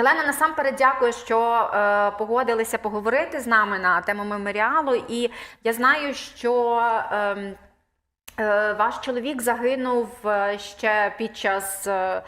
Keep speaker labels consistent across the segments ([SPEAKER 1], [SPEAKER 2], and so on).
[SPEAKER 1] Гелена, насамперед дякую, що е, погодилися поговорити з нами на тему меморіалу. І я знаю, що е, е, ваш чоловік загинув е, ще під час е,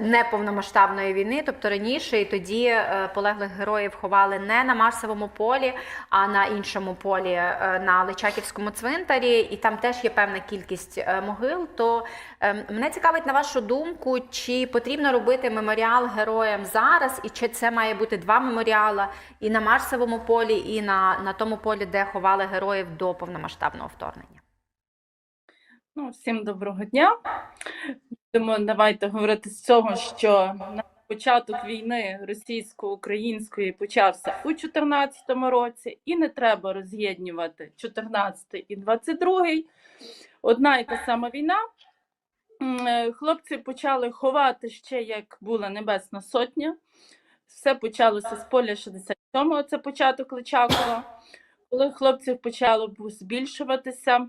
[SPEAKER 1] неповномасштабної війни, тобто раніше, і тоді е, полеглих героїв ховали не на Марсовому полі, а на іншому полі е, на Личаківському цвинтарі, і там теж є певна кількість е, могил. То е, мене цікавить на вашу думку, чи потрібно робити меморіал героям зараз, і чи це має бути два меморіала і на Марсовому полі, і на, на тому полі, де ховали героїв до повномасштабного вторгнення.
[SPEAKER 2] Ну, всім доброго дня. Будемо давайте говорити з цього, що на початок війни російсько-української почався у 2014 році, і не треба роз'єднувати 14 і 22. Одна і та сама війна. Е, Хлопці почали ховати ще як була Небесна Сотня. Все почалося з поля 67-го, це початок Личакова. Коли хлопців почало збільшуватися,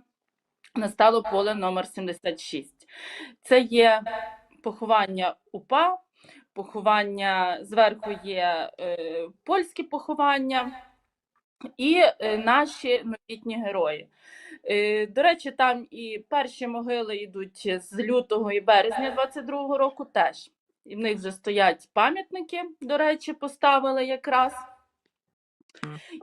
[SPEAKER 2] настало поле номер 76. Це є поховання УПА, поховання зверху є е, польські поховання і е, наші новітні герої. Е, до речі, там і перші могили йдуть з лютого і березня 22-го року теж. І в них вже стоять пам'ятники, до речі, поставили якраз.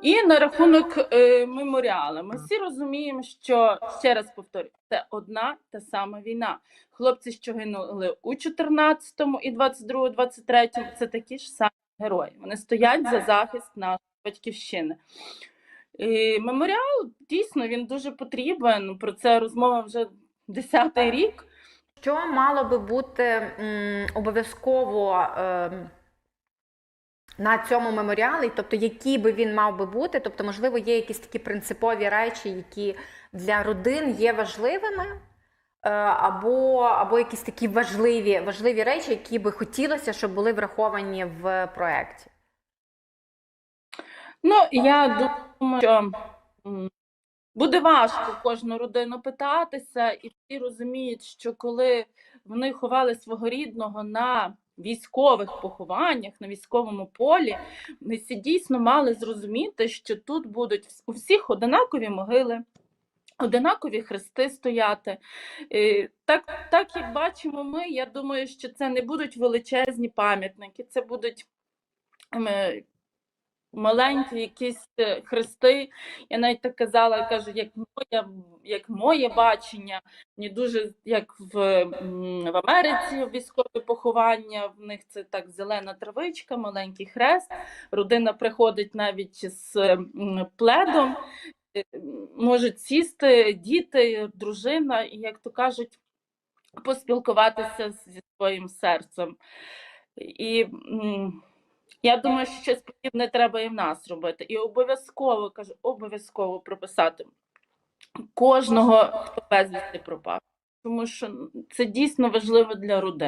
[SPEAKER 2] І на рахунок е, меморіалу. Ми всі розуміємо, що ще раз повторюю, це одна та сама війна. Хлопці, що гинули у 14-му і 22-му, 23-му, це такі ж самі герої. Вони стоять за захист нашої батьківщини. І меморіал дійсно він дуже потрібен. Про це розмова вже 10-й рік.
[SPEAKER 1] Що мало би бути обов'язково ем, на цьому меморіалі, тобто який би він мав би бути? Тобто, можливо, є якісь такі принципові речі, які для родин є важливими, е, або, або якісь такі важливі, важливі речі, які би хотілося, щоб були враховані в проєкті.
[SPEAKER 2] Ну, я думаю, що буде важко кожну родину питатися, і всі розуміють, що коли вони ховали свого рідного на військових похованнях, на військовому полі, ми всі дійсно мали зрозуміти, що тут будуть у всіх одинакові могили. Одинакові хрести стояти. Так, так як бачимо ми, я думаю, що це не будуть величезні пам'ятники, це будуть ем, маленькі якісь е, хрести. Я навіть так казала, кажу, як моє, як моє бачення, не дуже як в, в Америці військове поховання. В них це так зелена травичка, маленький хрест. Родина приходить навіть з пледом, е, можуть сісти діти, дружина, і як то кажуть, поспілкуватися зі своїм серцем. І я думаю, що щось подібне треба і в нас робити. І обов'язково кажу, обов'язково прописати кожного, хто безвісти пропав. Тому що це дійсно важливо для родин.